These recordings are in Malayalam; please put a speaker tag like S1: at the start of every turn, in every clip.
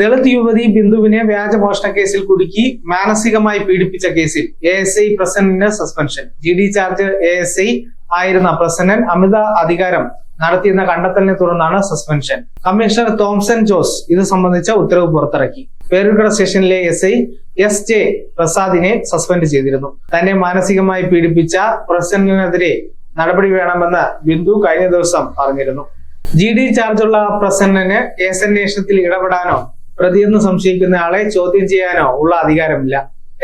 S1: ദളിത് യുവതി ബിന്ദുവിനെ വ്യാജ വ്യാജമോഷണ കേസിൽ കുടുക്കി മാനസികമായി പീഡിപ്പിച്ച കേസിൽ A S I Prasannan suspension G D charge A S I ആയിരുന്ന പ്രസന്നൻ അമിത അധികാരം നടത്തിയെന്ന കണ്ടെത്തലിനെ തുടർന്നാണ് സസ്പെൻഷൻ കമ്മീഷണർ തോംസൺ ജോസ് ഇത് സംബന്ധിച്ച ഉത്തരവ് പുറത്തിറക്കി. പേരുകട സ്റ്റേഷനിലെ എസ് ഐ എസ് ജെ പ്രസാദിനെ സസ്പെൻഡ് ചെയ്തിരുന്നു. തന്നെ മാനസികമായി പീഡിപ്പിച്ച പ്രസന്നനെതിരെ നടപടി വേണമെന്ന് ബിന്ദു കഴിഞ്ഞ ദിവസം പറഞ്ഞിരുന്നു. ജി ഡി ചാർജുള്ള പ്രസന്നന് കേസന്വേഷണത്തിൽ ഇടപെടാനോ പ്രതിയെന്ന് സംശയിക്കുന്ന ആളെ ചോദ്യം ചെയ്യാനോ ഉള്ള അധികാരമില്ല.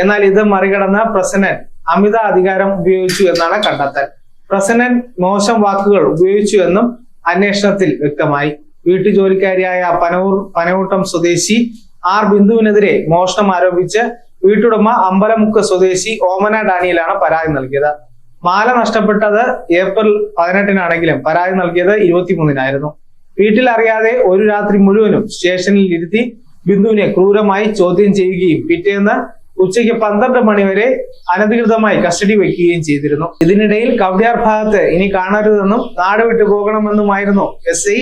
S1: എന്നാൽ ഇത് മറികടന്ന പ്രസന്നൻ അമിത അധികാരം ഉപയോഗിച്ചു എന്നാണ് കണ്ടെത്തൽ. പ്രസന്നൻ മോശം വാക്കുകൾ ഉപയോഗിച്ചു എന്നും അന്വേഷണത്തിൽ വ്യക്തമായി. വീട്ടുജോലിക്കാരിയായ പനവൂർ പനവൂട്ടം സ്വദേശി ആർ ബിന്ദുവിനെതിരെ മോഷണം ആരോപിച്ച് വീട്ടുടമ അമ്പലമുക്ക് സ്വദേശി ഓമന ഡാനിയലാണ് പരാതി നൽകിയത്. മാല നഷ്ടപ്പെട്ടത് ഏപ്രിൽ പതിനെട്ടിനാണെങ്കിലും പരാതി നൽകിയത് ഇരുപത്തിമൂന്നിനായിരുന്നു. വീട്ടിൽ അറിയാതെ ഒരു രാത്രി മുഴുവനും സ്റ്റേഷനിൽ ഇരുത്തി ബിന്ദുവിനെ ക്രൂരമായി ചോദ്യം ചെയ്യുകയും പിറ്റേന്ന് ഉച്ചയ്ക്ക് പന്ത്രണ്ട് മണിവരെ അനധികൃതമായി കസ്റ്റഡി വയ്ക്കുകയും ചെയ്തിരുന്നു. ഇതിനിടയിൽ കവടിയാർ ഭാഗത്ത് ഇനി കാണരുതെന്നും നാട് വിട്ടു പോകണമെന്നുമായിരുന്നു എസ് ഐ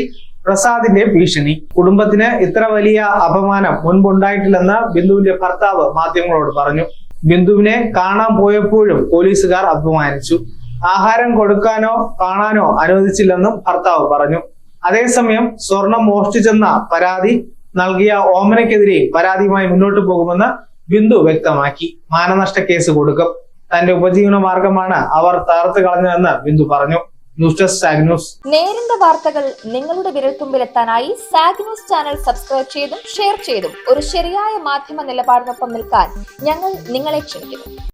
S1: പ്രസാദിന്റെ ഭീഷണി. കുടുംബത്തിന് ഇത്ര വലിയ അപമാനം മുൻപുണ്ടായിട്ടില്ലെന്ന് ബിന്ദുവിന്റെ ഭർത്താവ് മാധ്യമങ്ങളോട് പറഞ്ഞു. ബിന്ദുവിനെ കാണാൻ പോയപ്പോഴും പോലീസുകാർ അപമാനിച്ചു. ആഹാരം കൊടുക്കാനോ കാണാനോ അനുവദിച്ചില്ലെന്നും ഭർത്താവ് പറഞ്ഞു. അതേസമയം സ്വർണം മോഷ്ടിച്ചെന്ന പരാതി നൽകിയ ഓമനയ്ക്കെതിരെ പരാതിയുമായി മുന്നോട്ട് പോകുമെന്ന് ബിന്ദു വ്യക്തമാക്കി. മാനനഷ്ട കേസ് കൊടുക്കും. തന്റെ ഉപജീവന മാർഗമാണ് അവർ തകർത്ത് കളഞ്ഞതെന്ന് ബിന്ദു പറഞ്ഞു. ന്യൂസ് ഡെസ്ക് സാഗ്
S2: നേരിന്റെ വാർത്തകൾ നിങ്ങളുടെ വിരൽത്തുമ്പിലെത്താനായി സാഗ് ന്യൂസ് ചാനൽ സബ്സ്ക്രൈബ് ചെയ്തും ഷെയർ ചെയ്തും ഒരു ശരിയായ മാധ്യമ നിലപാടിനൊപ്പം നിൽക്കാൻ ഞങ്ങൾ നിങ്ങളെ ക്ഷണിക്കുന്നു.